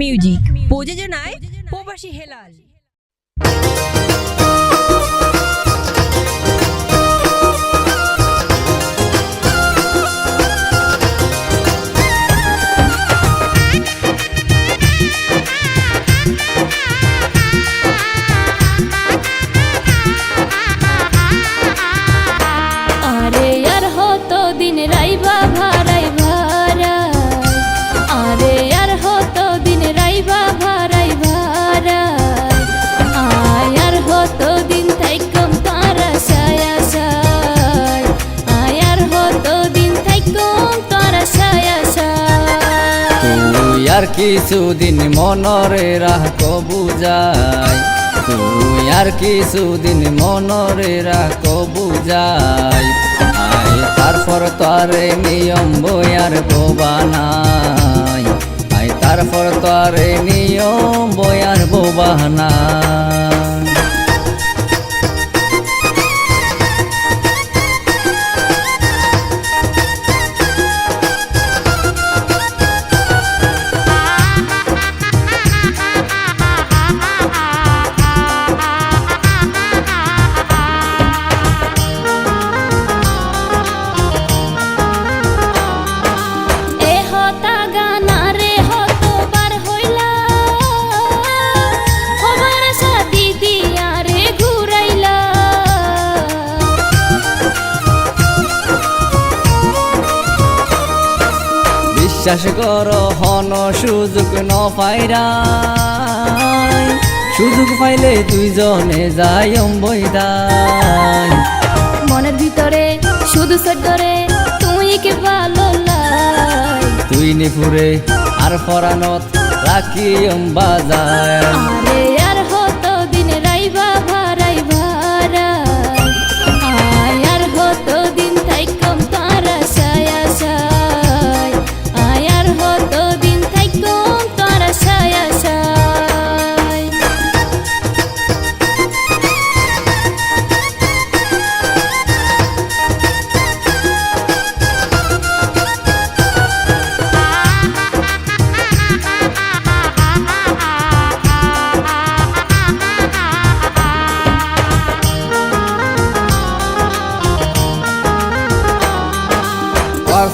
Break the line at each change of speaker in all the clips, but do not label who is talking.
Music প্রযোজনায় প্রবাসী হেলাল।
আর
কিছুদিন মনরে রাহ কবুজাই তুই আর কিছুদিন মনরে রাহ কবুজাই আই তারপর তারে নিয়ম বয়ার বোবানাই আই তারপর তারে নিয়ম বয়ার বোবানাই বিশ্বাস কর হন সুযোগ ন পাইরাই সুযোগ পাইলে দুইজনে যাই বইদাই
মনের ভিতরে শুধু সদ্যরে তুই কে ভালো লাই
তুই নিপুরে আর পরানত রাখি বাজায়
আরে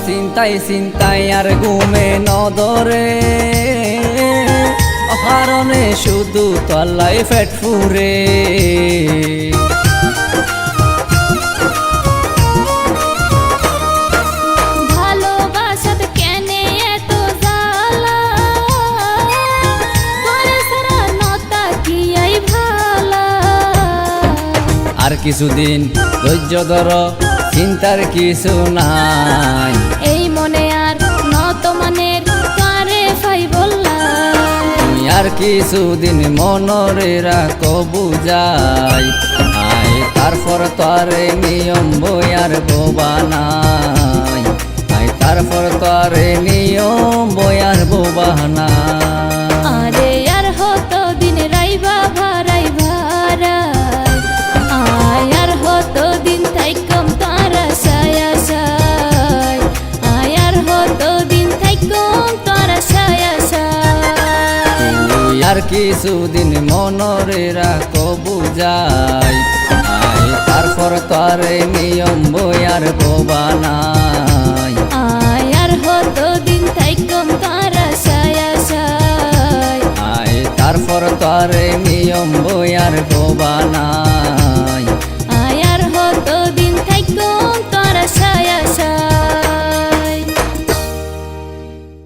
আর
চিন্তাই চিন্তাই আর ঘুমে নদরে। অকারণে শুধু তল্লাই ফেট ফুরে। আর কিছুদিন ধৈর্য ধর চিন্তার কিছু নাই।
এই মনে আর নত মানের কারে ফাই বললাই
তুই আর কিছুদিন মনরে রাখ বুঝাই। আই তারপর তারে নিয়ম বয়ার বোবানাই আই তারপর তারে নিয়ম বয়ার বোবানাই
আরে আর
কিছুদিন মনরে রাখো বুঝাই। তারপর তারে নিয়ম
বই আর
বোবানাই